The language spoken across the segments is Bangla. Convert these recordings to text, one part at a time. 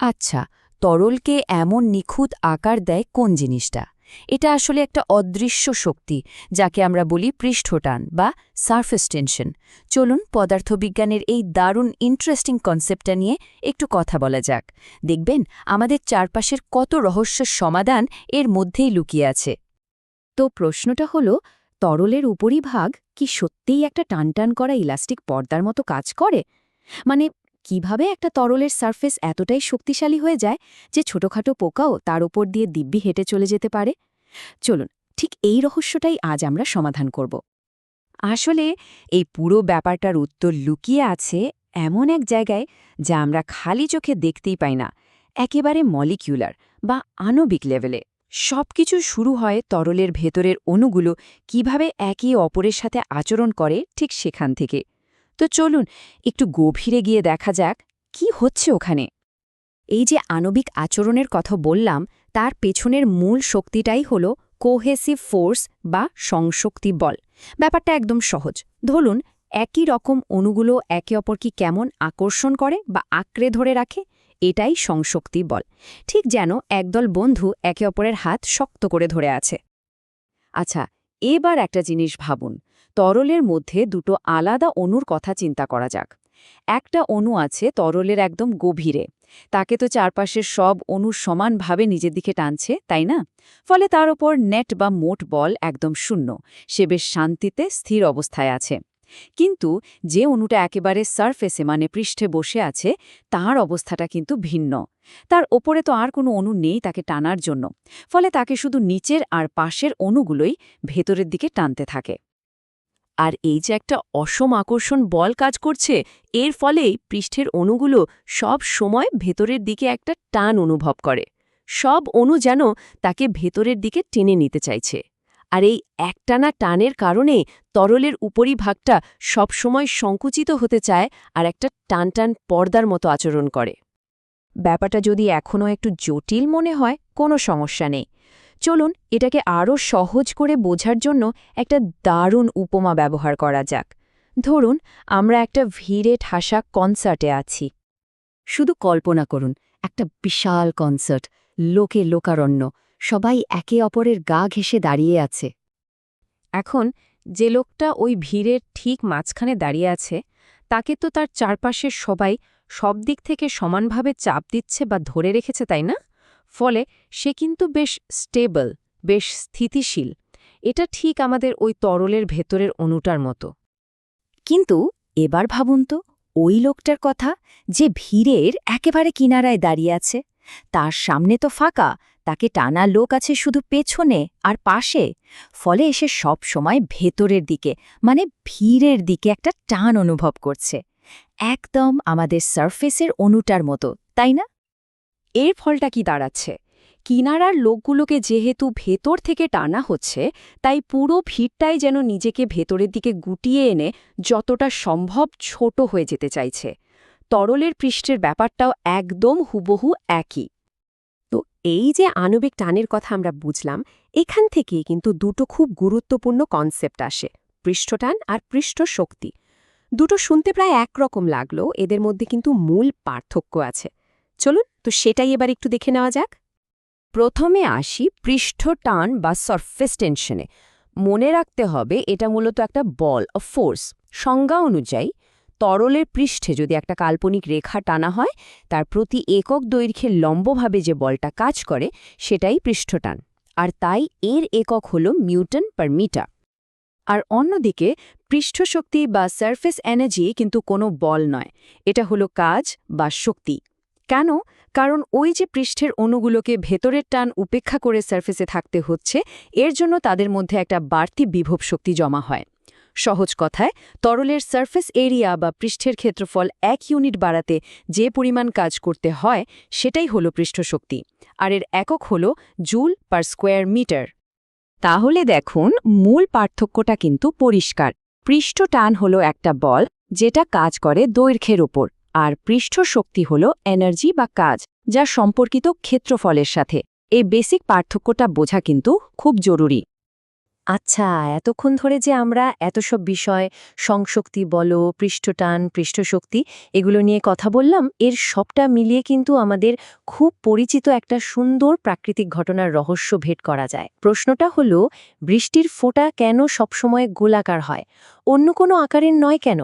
আচ্ছা তরলকে এমন নিখুঁত আকার দেয় কোন জিনিসটা? এটা আসলে একটা অদৃশ্য শক্তি, যাকে আমরা বলি পৃষ্ঠটান বা সারফেস টেনশন চলুন পদার্থবিজ্ঞানের এই দারুণ ইন্টারেস্টিং কনসেপ্টটা নিয়ে একটু কথা বলা যাক। দেখবেন, আমাদের চারপাশের কত রহস্যের সমাধান এর মধ্যেই লুকিয়ে আছে। তো প্রশ্নটা হলো, তরলের উপরিভাগ কি সত্যিই একটা টানটান করা ইলাস্টিক পর্দার মতো কাজ করে? মানে কীভাবে একটা তরলের সারফেস এতটাই শক্তিশালী হয়ে যায় যে ছোটখাটো পোকাও তার ওপর দিয়ে দিব্যি হেঁটে চলে যেতে পারে? চলুন, ঠিক এই রহস্যটাই আজ আমরা সমাধান করব। আসলে, এই পুরো ব্যাপারটার উত্তর লুকিয়ে আছে এমন এক জায়গায় যা আমরা খালি চোখে দেখতেই পাই না। একেবারে মলিকিউলার বা আণবিক লেভেলে। সবকিছু শুরু হয় তরলের ভেতরের অণুগুলো কীভাবে একে অপরের সাথে আচরণ করে ঠিক সেখান থেকে। তো চলুন, একটু গভীরে গিয়ে দেখা যাক কি হচ্ছে ওখানে। এই যে আণবিক আচরণের কথা বললাম, তার পেছনের মূল শক্তিটাই হল কোহেসিভ ফোর্স বা সংশক্তি বল। ব্যাপারটা একদম সহজ। ধরুন, একই রকম অণুগুলো একে অপরকে কেমন আকর্ষণ করে বা আঁকড়ে ধরে রাখে, এটাই সংশক্তি বল। ঠিক যেন একদল বন্ধু একে অপরের হাত শক্ত করে ধরে আছে। আচ্ছা এবার একটা জিনিস ভাবুন। তরলের মধ্যে দুটো আলাদা অণুর কথা চিন্তা করা যাক। একটা অণু আছে তরলের একদম গভীরে। তাকে তো চারপাশের সব অণু সমানভাবে নিজের দিকে টানছে, তাই না? ফলে তার ওপর নেট বা মোট বল একদম শূন্য। সে বেশ শান্তিতে স্থির অবস্থায় আছে। কিন্তু যে অণুটা একেবারে সারফেসে মানে পৃষ্ঠে বসে আছে, তার অবস্থাটা কিন্তু ভিন্ন। তার ওপরে তো আর কোনো অণু নেই তাকে টানার জন্য, ফলে তাকে শুধু নিচের আর পাশের অণুগুলোই ভেতরের দিকে টানতে থাকে। আর এই যে একটা অসম আকর্ষণ বল কাজ করছে, এর ফলেই পৃষ্ঠের অণুগুলো সব সময় ভেতরের দিকে একটা টান অনুভব করে। সব অণু যেন তাকে ভেতরের দিকে টেনে নিতে চাইছে। আর এই একটানা টানের কারণে তরলের উপরিভাগটা সবসময় সংকুচিত হতে চায় আর একটা টানটান পর্দার মতো আচরণ করে। ব্যাপারটা যদি এখনও একটু জটিল মনে হয়, কোনো সমস্যা নেই। চলুন এটাকে আরও সহজ করে বোঝার জন্য একটা দারুণ উপমা ব্যবহার করা যাক। ধরুন, আমরা একটা ভিড়ে ঠাসা কনসার্টে আছি। শুধু কল্পনা করুন, একটা বিশাল কনসার্ট, লোকে লোকারণ্য। সবাই একে অপরের গা ঘেঁষে দাঁড়িয়ে আছে। এখন যে লোকটা ওই ভিড়ের ঠিক মাঝখানে দাঁড়িয়ে আছে, তাকে তো তার চারপাশের সবাই সব দিক থেকে সমানভাবে চাপ দিচ্ছে বা ধরে রেখেছে, তাই না? ফলে সে কিন্তু বেশ স্টেবল, বেশ স্থিতিশীল। এটা ঠিক আমাদের ওই তরলের ভেতরের অণুটার মতো। কিন্তু এবার ভাবুন তো, ওই লোকটার কথা যে ভিড়ের একেবারে কিনারায় দাঁড়িয়ে আছে, তার সামনে তো ফাঁকা তাকে টানা লোক আছে শুধু পেছনে আর পাশে। ফলে এসে সব সময় ভেতরের দিকে মানে ভিড়ের দিকে একটা টান অনুভব করছে। একদম আমাদের সারফেসের অণুটার মতো, তাই না? এর ফলটা কি দাঁড়াচ্ছে? কিনারার লোকগুলোকে যেহেতু ভেতর থেকে টানা হচ্ছে, তাই পুরো ভিড়টাই যেন নিজেকে ভেতরের দিকে গুটিয়ে এনে যতটা সম্ভব ছোট হয়ে যেতে চাইছে। তরলের পৃষ্ঠের ব্যাপারটাও একদম হুবহু একই। এই যে আণবিক টানের কথা আমরা বুঝলাম, এখান থেকেই কিন্তু দুটো খুব গুরুত্বপূর্ণ কনসেপ্ট আসে, পৃষ্ঠটান আর পৃষ্ঠ শক্তি দুটো শুনতে প্রায় একরকম লাগল, এদের মধ্যে কিন্তু মূল পার্থক্য আছে। চলুন, তো সেটাই এবার একটু দেখে নেওয়া যাক। প্রথমে আসি পৃষ্ঠ টান বা সারফেস টেনশনে মনে রাখতে হবে এটা মূলত একটা বল অফ ফোর্স সংজ্ঞা অনুযায়ী তরলের পৃষ্ঠে যদি একটা কাল্পনিক রেখা টানা হয়, তার প্রতি একক দৈর্ঘ্যের লম্বভাবে যে বলটা কাজ করে, সেটাই পৃষ্ঠটান আর তাই এর একক হল মিউটন পার মিটার। আর অন্যদিকে, পৃষ্ঠশক্তি বা সারফেস এনার্জি কিন্তু কোনো বল নয়। এটা হলো কাজ বা শক্তি। কেন? কারণ ওই যে পৃষ্ঠের অণুগুলোকে ভেতরের টান উপেক্ষা করে সারফেসে থাকতে হচ্ছে, এর জন্য তাদের মধ্যে একটা বাড়তি বিভব শক্তি জমা হয়। সহজ কথায়, তরলের সারফেস এরিয়া বা পৃষ্ঠের ক্ষেত্রফল এক ইউনিট বাড়াতে যে পরিমাণ কাজ করতে হয়, সেটাই হল পৃষ্ঠশক্তি। আর এর একক হল জুল পার স্কোয়ার মিটার তাহলে দেখুন, মূল পার্থক্যটা কিন্তু পরিষ্কার। পৃষ্ঠ টান হল একটা বল, যেটা কাজ করে দৈর্ঘ্যের ওপর। আর পৃষ্ঠ শক্তি হল এনার্জি বা কাজ, যা সম্পর্কিত ক্ষেত্রফলের সাথে। এই বেসিক পার্থক্যটা বোঝা কিন্তু খুব জরুরি। আচ্ছা এতক্ষণ ধরে যে আমরা এত সব বিষয়, সংশক্তি বলো, পৃষ্ঠটান, পৃষ্ঠশক্তি, এগুলো নিয়ে কথা বললাম, এর সবটা মিলিয়ে কিন্তু আমাদের খুব পরিচিত একটা সুন্দর প্রাকৃতিক ঘটনার রহস্য ভেট করা যায়। প্রশ্নটা হলো, বৃষ্টির ফোঁটা কেন সবসময় গোলাকার হয়? অন্য কোনো আকারের নয় কেন?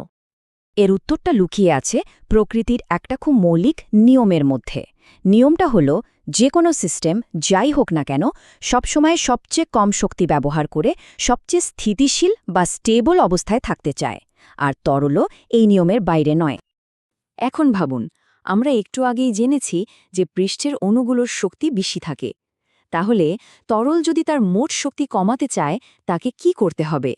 এর উত্তরটা লুকিয়ে আছে প্রকৃতির একটা খুব মৌলিক নিয়মের মধ্যে। নিয়মটা হল যে কোনো সিস্টেম, যাই হোক না কেন, সবসময় সবচেয়ে কম শক্তি ব্যবহার করে সবচেয়ে স্থিতিশীল বা স্টেবল অবস্থায় থাকতে চায়। আর তরলও এই নিয়মের বাইরে নয়। এখন ভাবুন, আমরা একটু আগেই জেনেছি যে পৃষ্ঠের অণুগুলোর শক্তি বেশি থাকে। তাহলে তরল যদি তার মোট শক্তি কমাতে চায়, তাকে কি করতে হবে?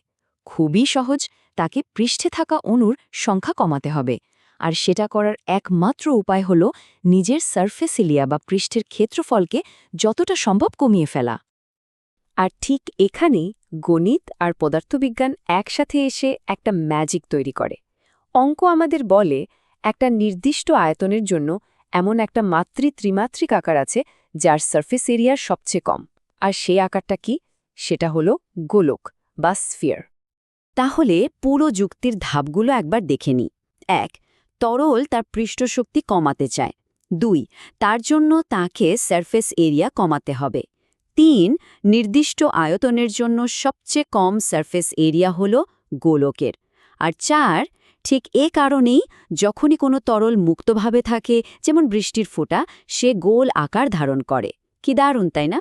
খুবই সহজ তাকে পৃষ্ঠে থাকা অণুর সংখ্যা কমাতে হবে। আর সেটা করার একমাত্র উপায় হল নিজের সারফেস এলিয়া বা পৃষ্ঠের ক্ষেত্রফলকে যতটা সম্ভব কমিয়ে ফেলা। আর ঠিক এখানেই গণিত আর পদার্থবিজ্ঞান একসাথে এসে একটা ম্যাজিক তৈরি করে। অঙ্ক আমাদের বলে, একটা নির্দিষ্ট আয়তনের জন্য এমন একটা মাতৃ ত্রিমাত্রিক আকার আছে যার সারফেস এরিয়ার সবচেয়ে কম। আর সেই আকারটা কি? সেটা হলো গোলক বা স্ফিয়ার। তাহলে পুরো যুক্তির ধাপগুলো একবার দেখে নিই এক, তরল তার পৃষ্ঠশক্তি কমাতে চায়। দুই, তার জন্য তাকে সারফেস এরিয়া কমাতে হবে। তিন, নির্দিষ্ট আয়তনের জন্য সবচেয়ে কম সারফেস এরিয়া হল গোলকের। আর চার, ঠিক এ কারণেই যখনই কোনো তরল মুক্তভাবে থাকে, যেমন বৃষ্টির ফোঁটা, সে গোল আকার ধারণ করে। কি দারুণ, তাই না?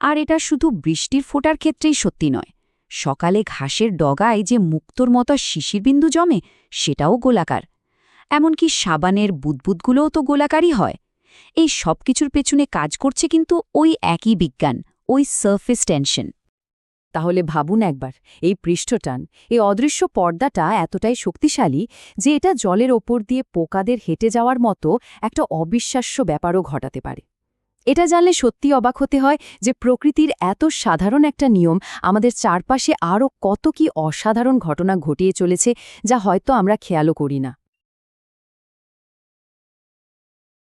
আর এটা শুধু বৃষ্টির ফোঁটার ক্ষেত্রেই সত্যি নয়। সকালে ঘাসের ডগায় যে মুক্তোর মতো শিশিরবিন্দু জমে, সেটাও গোলাকার। এমনকি সাবানের বুদবুদগুলোও তো গোলাকারই হয়। এই সব কিছুর পেছনে কাজ করছে কিন্তু ওই একই বিজ্ঞান, ওই সারফেস টেনশন তাহলে ভাবুন একবার, এই পৃষ্ঠটান, এই অদৃশ্য পর্দাটা এতটাই শক্তিশালী যে এটা জলের ওপর দিয়ে পোকাদের হেঁটে যাওয়ার মতো একটা অবিশ্বাস্য ব্যাপারও ঘটাতে পারে। এটা জানলে সত্যি অবাক হতে হয় যে প্রকৃতির এত সাধারণ একটা নিয়ম আমাদের চারপাশে আরও কত কি অসাধারণ ঘটনা ঘটিয়ে চলেছে, যা হয়তো আমরা খেয়ালও করি না।